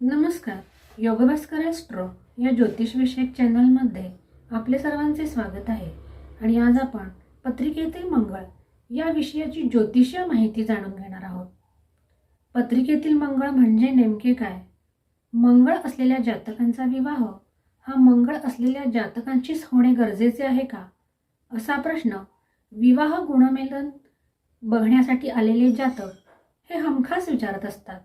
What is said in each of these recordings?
नमस्कार. योगभास्कर ॲस्ट्रो या ज्योतिषविषयक चॅनलमध्ये आपले सर्वांचे स्वागत आहे. आणि आज आपण पत्रिकेतील मंगळ या विषयाची ज्योतिषीय माहिती जाणून घेणार आहोत. पत्रिकेतील मंगळ म्हणजे नेमके काय? मंगळ असलेल्या जातकांचा विवाह हा मंगळ असलेल्या जातकांचीच होणे गरजेचे आहे का? असा प्रश्न विवाह गुणमेलन बघण्यासाठी आलेले जातक हे हमखास विचारत असतात.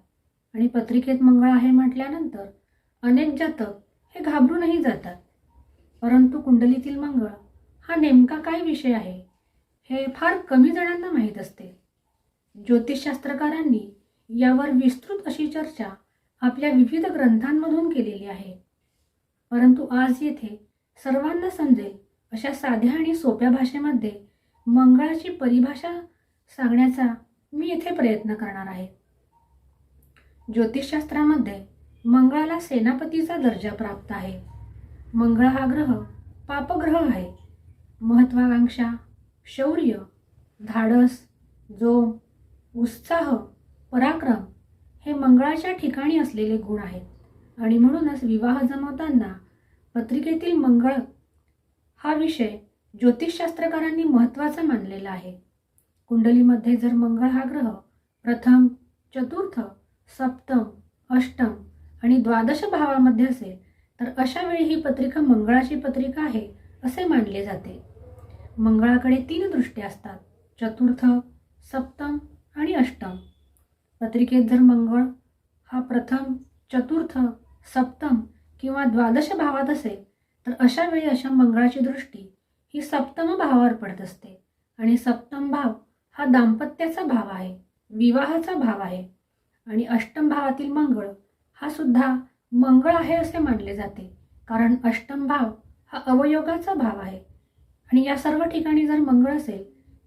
आणि पत्रिकेत मंगळ आहे म्हटल्यानंतर अनेक जातक हे घाबरूनही जातात. परंतु कुंडलीतील मंगळ हा नेमका काय विषय आहे हे फार कमी जणांना माहीत असते. ज्योतिषशास्त्रकारांनी यावर विस्तृत अशी चर्चा आपल्या विविध ग्रंथांमधून केलेली आहे. परंतु आज येथे सर्वांना समजेल अशा साध्या आणि सोप्या भाषेमध्ये मंगळाची परिभाषा सांगण्याचा मी येथे प्रयत्न करणार आहे. ज्योतिषशास्त्रामध्ये मंगळाला सेनापतीचा दर्जा प्राप्त आहे. मंगळ हा ग्रह पापग्रह आहे. महत्वाकांक्षा शौर्य धाडस जोम उत्साह पराक्रम हे मंगळाच्या ठिकाणी असलेले गुण आहेत. आणि म्हणूनच विवाह जमवताना पत्रिकेतील मंगळ हा विषय ज्योतिषशास्त्रकारांनी महत्त्वाचा मानलेला आहे. कुंडलीमध्ये जर मंगळ हा ग्रह प्रथम चतुर्थ सप्तम अष्टम आणि द्वादश भावामध्ये असेल तर अशा वेळी ही पत्रिका मंगळाची पत्रिका आहे असे मानले जाते. मंगळाकडे तीन दृष्ट्या असतात चतुर्थ सप्तम आणि अष्टम. पत्रिकेत जर मंगळ हा प्रथम चतुर्थ सप्तम किंवा द्वादश भावात असेल तर अशा वेळी अशा मंगळाची दृष्टी ही सप्तम भावावर पडत असते. आणि सप्तम भाव हा दाम्पत्याचा भाव आहे विवाहाचा भाव आहे. आणि अष्टम भावातील मंगळ हा सुद्धा मंगळ आहे असे मानले जाते. कारण अष्टम भाव हा अवयोगाचा भाव आहे. आणि या सर्व ठिकाणी जर मंगळ असेल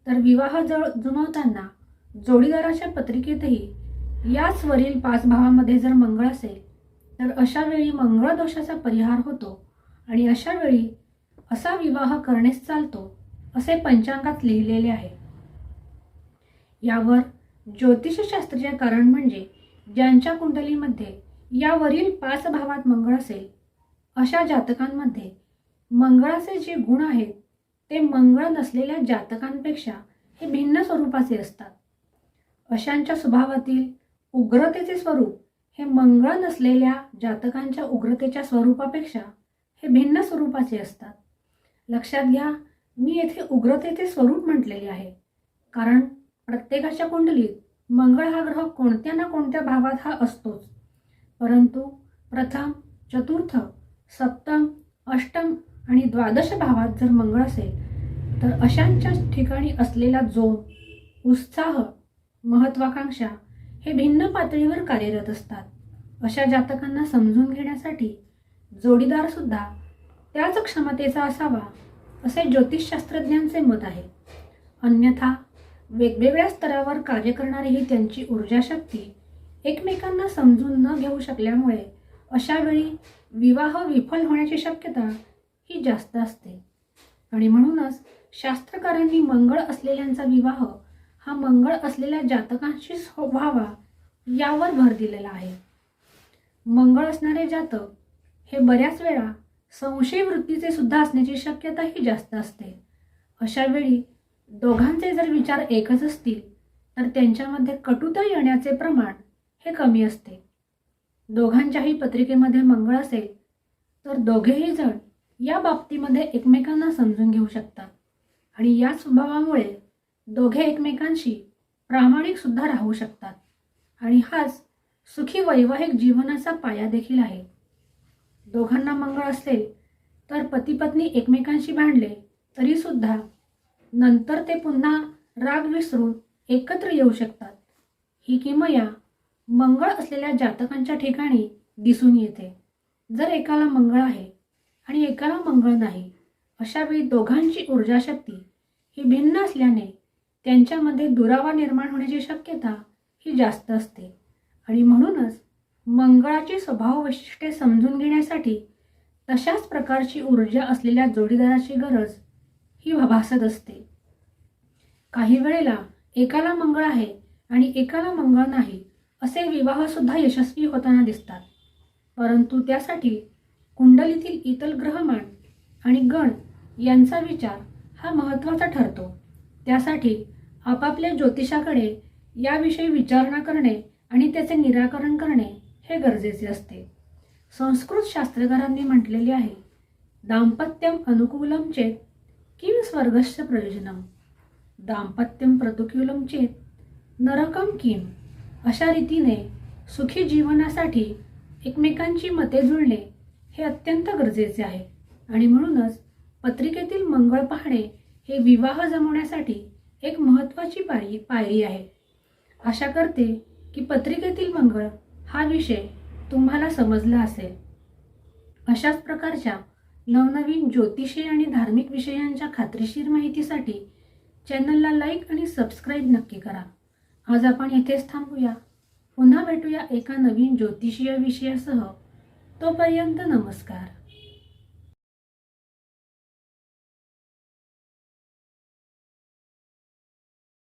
तर विवाह जळ जुमवताना जोडीदाराच्या पत्रिकेतही याच वरील पाच भावामध्ये जर मंगळ असेल तर अशा वेळी मंगळ दोषाचा परिहार होतो आणि अशा वेळी असा विवाह करणेच चालतो असे पंचांगात लिहिलेले आहे. यावर ज्योतिषशास्त्रीय कारण म्हणजे ज्यांच्या कुंडलीमध्ये यावरील पाच भावात मंगळ असेल अशा जातकांमध्ये मंगळाचे जे गुण आहेत ते मंगळ नसलेल्या जातकांपेक्षा हे भिन्न स्वरूपाचे असतात. अशांच्या स्वभावातील उग्रतेचे स्वरूप हे मंगळ नसलेल्या जातकांच्या उग्रतेच्या स्वरूपापेक्षा हे भिन्न स्वरूपाचे असतात. लक्षात घ्या मी येथे उग्रतेचे स्वरूप म्हटलेले आहे कारण प्रत्येकाच्या कुंडलीत मंगळ हा ग्रह कोणत्या ना कोणत्या भावात हा असतोच. परंतु प्रथम चतुर्थ सप्तम अष्टम आणि द्वादश भावात जर मंगळ असेल तर अशांच्या ठिकाणी असलेला जोम उत्साह महत्वाकांक्षा हे भिन्न पातळीवर कार्यरत असतात. अशा जातकांना समजून घेण्यासाठी जोडीदार सुद्धा त्याच क्षमतेचा असावा असे ज्योतिषशास्त्रज्ञांचे मत आहे. अन्यथा वेगवेगळ्या स्तरावर कार्य करणारी ही त्यांची ऊर्जाशक्ती एकमेकांना समजून न घेऊ शकल्यामुळे अशावेळी विवाह विफल होण्याची शक्यता ही जास्त असते. आणि म्हणूनच शास्त्रकारांनी मंगळ असलेल्यांचा विवाह हा मंगळ असलेल्या जातकांशी व्हावा यावर भर दिलेला आहे. मंगळ असणारे जातक हे बऱ्याच वेळा संशय वृत्तीचे सुद्धा असण्याची शक्यता ही जास्त असते. अशावेळी दोघांचे जर विचार एकच असतील तर त्यांच्यामध्ये कटुता येण्याचे प्रमाण हे कमी असते. दोघांच्याही पत्रिकेमध्ये मंगळ असेल तर दोघेही जण या बाबतीमध्ये एकमेकांना समजून घेऊ शकतात. आणि या स्वभावामुळे दोघे एकमेकांशी प्रामाणिकसुद्धा राहू शकतात. आणि हाच सुखी वैवाहिक जीवनाचा पाया देखील आहे. दोघांना मंगळ असेल तर पतीपत्नी एकमेकांशी भांडले तरीसुद्धा नंतर ते पुन्हा राग विसरून एकत्र येऊ शकतात. ही किमया मंगळ असलेल्या जातकांच्या ठिकाणी दिसून येते. जर एकाला मंगळ आहे आणि एकाला मंगळ नाही अशावेळी दोघांची ऊर्जाशक्ती ही भिन्न असल्याने त्यांच्यामध्ये दुरावा निर्माण होण्याची शक्यता ही जास्त असते. आणि म्हणूनच मंगळाची स्वभाव वैशिष्ट्ये समजून घेण्यासाठी तशाच प्रकारची ऊर्जा असलेल्या जोडीदाराची गरज ही भासत असते. काही वेळेला एकाला मंगळ आहे आणि एकाला मंगळ नाही असे विवाह सुद्धा यशस्वी होताना दिसतात. परंतु त्यासाठी कुंडलीतील इतर ग्रहमान आणि गण यांचा विचार हा महत्त्वाचा ठरतो. त्यासाठी आपापल्या ज्योतिषाकडे याविषयी विचारणा करणे आणि त्याचे निराकरण करणे हे गरजेचे असते. संस्कृत शास्त्रकारांनी म्हटलेले आहे दाम्पत्यम अनुकूलम चेत किम स्वर्गस्य प्रयोजनम दाम्पत्यं प्रतिकूलं चेत नरकम किम? अशा रीतीने सुखी जीवनासाठी एकमेकांची मते जुळणे हे अत्यंत गरजेचे आहे. आणि म्हणूनच पत्रिकेतील मंगळ पाहणे हे विवाह जमवण्यासाठी एक महत्त्वाची पायरी पायरी आहे. आशा करते की पत्रिकेतील मंगळ हा विषय तुम्हाला समजला असेल. अशाच प्रकारच्या नवनवीन ज्योतिषी आणि धार्मिक विषयांच्या खात्रीशीर माहितीसाठी चॅनलला लाईक आणि सबस्क्राईब नक्की करा. आज आपण इथेच थांबूया. पुन्हा भेटूया एका नवीन ज्योतिषीय विषयासह. तोपर्यंत नमस्कार.